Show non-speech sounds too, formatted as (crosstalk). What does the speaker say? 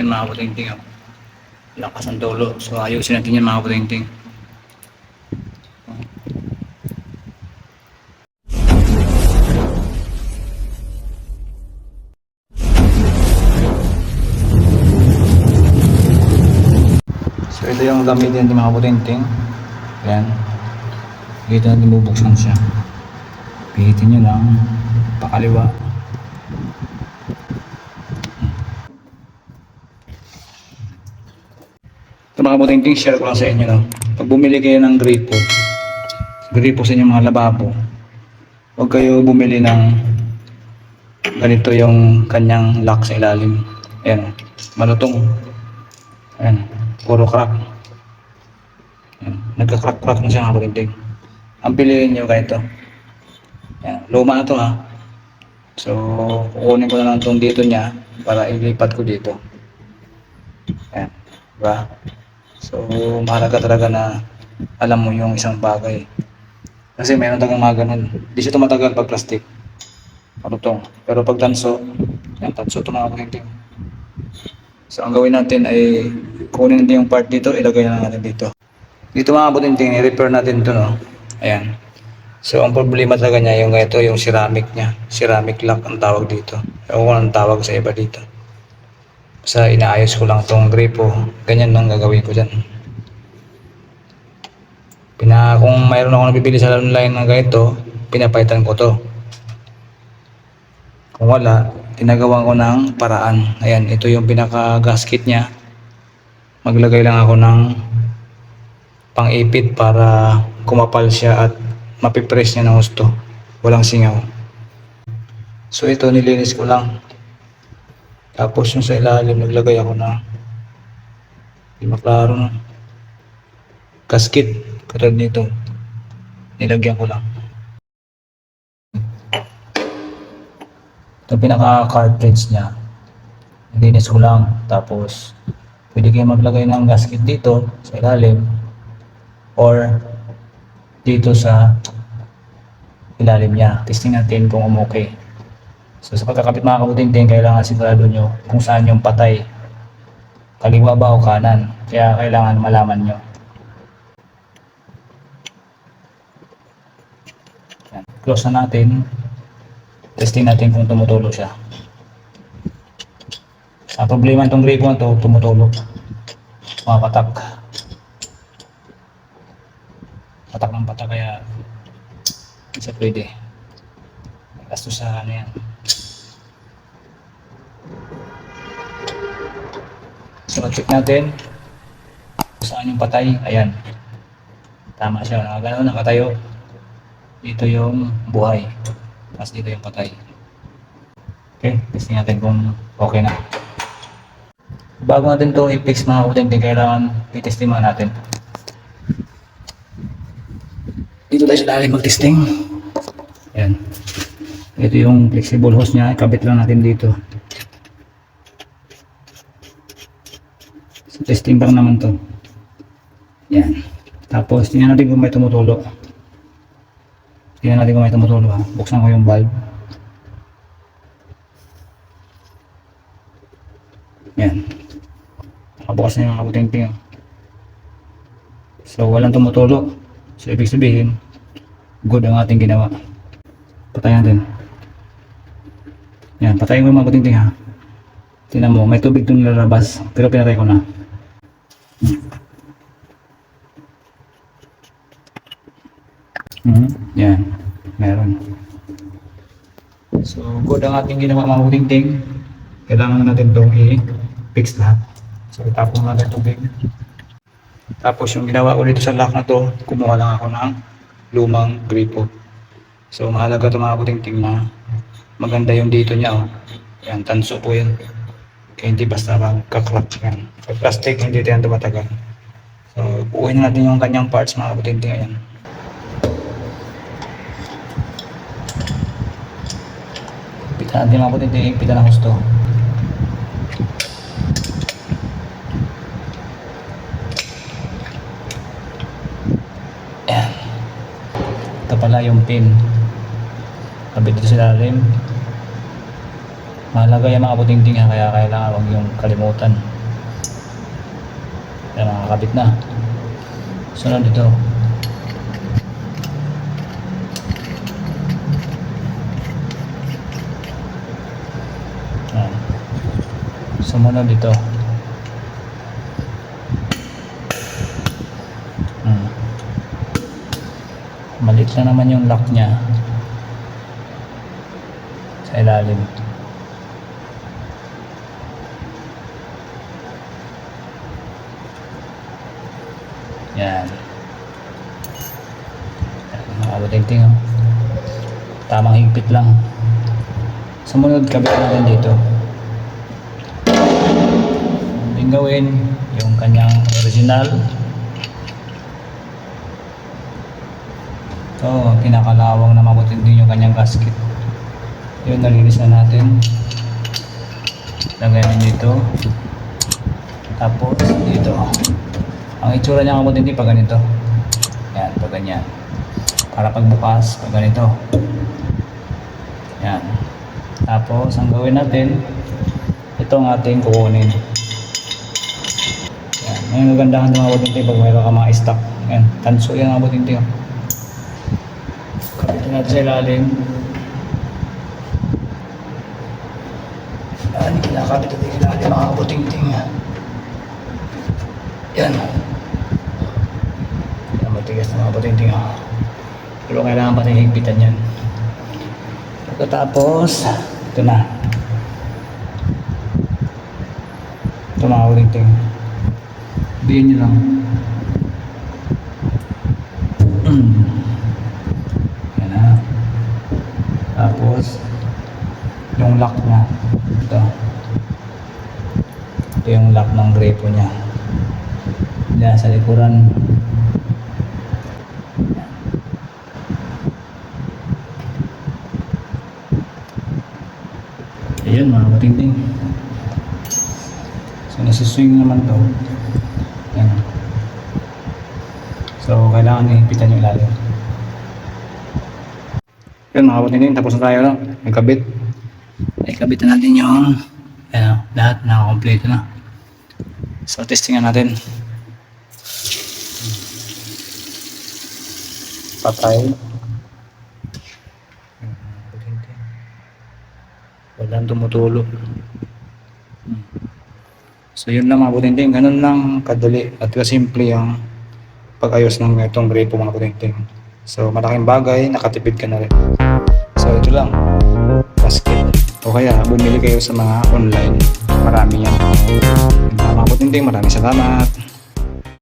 Yan mga kabuting-ting. Oh. Lakas ang dulo. So ayusin natin yan mga kabuting-ting. So ito yung gamitin natin mga kabuting-ting. Yan. Dito natin bubuksan siya. Pihitin nyo lang. Pakaliwa. Ito mga kabuting-ting, share ko lang sa inyo. No? Pag bumili kayo ng gripo, gripo sa inyong mga lababo, huwag kayo bumili ng ganito yung kanyang lock sa ilalim. Ayan, malutong. Ayan, puro crack. Ayan, nagka-crack-crack na siya mga kabuting-ting. Ang piliin nyo ganito. Ayan, luma na to ha. So, kukunin ko na lang itong dito niya para ilipat ko dito. Ayan, diba? So, mahalaga talaga na alam mo yung isang bagay. Kasi meron talagang mga ganun. Hindi siya tumatagal pag plastic. Marutong. Pero pag tanso, yan, tanso ito mga kabuting. So, ang gawin natin ay kunin natin yung part dito, ilagay na natin dito. Dito mga kabuting, i-repair natin ito, no? Ayan. So, ang problema talaga niya, yung ito, yung ceramic niya. Ceramic lock ang tawag dito. Ewan ko ang tawag sa iba dito. Sa inaayos ko lang tong gripo. Ganyan lang gagawin ko dyan. Pina, kung mayroon ako nabibili sa online ng ganito, pinapaitan ko to. Kung wala, tinagawan ko ng paraan. Ayan, ito yung pinaka gasket niya. Maglagay lang ako ng pang-ipit para kumapal siya at mapipress niya ng gusto. Walang singaw. So ito nilinis ko lang. Tapos yung sa ilalim naglagay ako na hindi maklaro na gasket katulad nito. Nilagyan ko lang. Ito pinaka cartridge niya. Nilinis ko lang. Tapos pwede kayo maglagay ng gasket dito sa ilalim or dito sa ilalim niya. Testing natin kung okay. So sa pagkakapit mga kabuting-ting, kailangan sigurado nyo kung saan yung patay. Kaliwa ba o kanan. Kaya kailangan malaman nyo. Yan. Close na natin. Testing natin kung tumutulo siya. Ang problema itong gripo na to, tumutulo. Mga patak. Ng patak kaya siya pwede. Gastos sa ano yan. So, check natin saan yung patay. Ayan. Tama siya. Nakagano, nakatayo. Dito yung buhay. Tapos dito yung patay. Okay, testing natin kung okay na. Bago natin to i-fix mga kuting, kailangan i-testing muna natin. Dito tayo sa lalim mag-testing. Ayan. Ito yung flexible hose niya. Ikabit lang natin dito. So, testing lang naman to. Yan. Tapos, tingnan natin kung may tumutulo. Tingnan natin kung may tumutulo ha. Buksan ko yung valve. Yan. Nakabukas na yung mga buting-ting. So, walang tumutulo. So, ibig sabihin, good ang ating ginawa. Patayin natin. Yan, patayin ko yung mga buting-ting ha. Tingnan mo, may tubig doon lalabas. Pero pinatay ko na. Mhm, Yan, meron. So, good ang ating ginawa mga buting-ting. Kailangan natin itong i-fix lahat. So, itapon natin tubig. Tapos yung ginawa ko dito sa lock na to, kumuha lang ako ng lumang gripo. So mahalaga ito mga kuting na maganda yung dito niya. Oh. Yan, tanso po yan. Kaya hindi basta magkaklak yan. Pag plastic, hindi ito yan tumatagal. So buuin natin yung kanyang parts mga kuting Ayan. Pita natin mga kuting pita ng gusto. Ayan. Ito pala yung pin. Kabit dito sa ilalim. Mahalaga yung mga puting-ting ha, kaya kailangan huwag yung kalimutan. Yan, nakakabit na. Sunod ito. Yan. Sumunod ito. Hmm. Malit lang naman yung lock niya. Sa ilalim. Yan. Makabuting-ting oh. Tamang higpit lang. Sumunod kabit natin dito. Yung gawin, yung kanyang original. Ito, pinakalawang na mabutindi yung kanyang gasket. Yun, nalinis na natin. Lagay dito. Tapos, dito. Ang itsura niya mabutindi pag ganito. Yan, pag ganyan. Para pagbukas, pag ganito. Yan. Tapos, ang gawin natin, ito ang ating kukunin. Yan. Ngayon, magandahan ng mga butinti pag mayroon ka mga stock. Yan. Tanso yan mga butinti. Oh. Kapitin natin sa ilalim. Yan. Kinakapit natin sa ilalim mga butinting. Yan. Yan. Matigas mga butinting. Oh. Pero kailangan pa tayong higpitan yan. Pagkatapos, ito na. Ito mga uling-ting. Bihin nyo lang. (clears throat) Yan na. Tapos, yung lock niya. Ito. Ito yung lock ng grepo niya. Diyan sa likuran. Katingting. So nasiswing naman to. Ayan. So kailangan ihipitan yung ilalim. Yun mga katingting, tapos na tayo no? Nagkabit. Ikabit na natin yung ayan, o, lahat nakakompleto na. So testingan natin. Patay. Walang tumutulo. Hmm. So yun lang mga putinting, ganun lang kadali at kasimple yung pag-ayos ng itong gripo mga putinting. So malaking bagay, nakatipid ka na rin. So ito lang, basket. O kaya bumili kayo sa mga online, marami yan. Mga putinting, maraming salamat.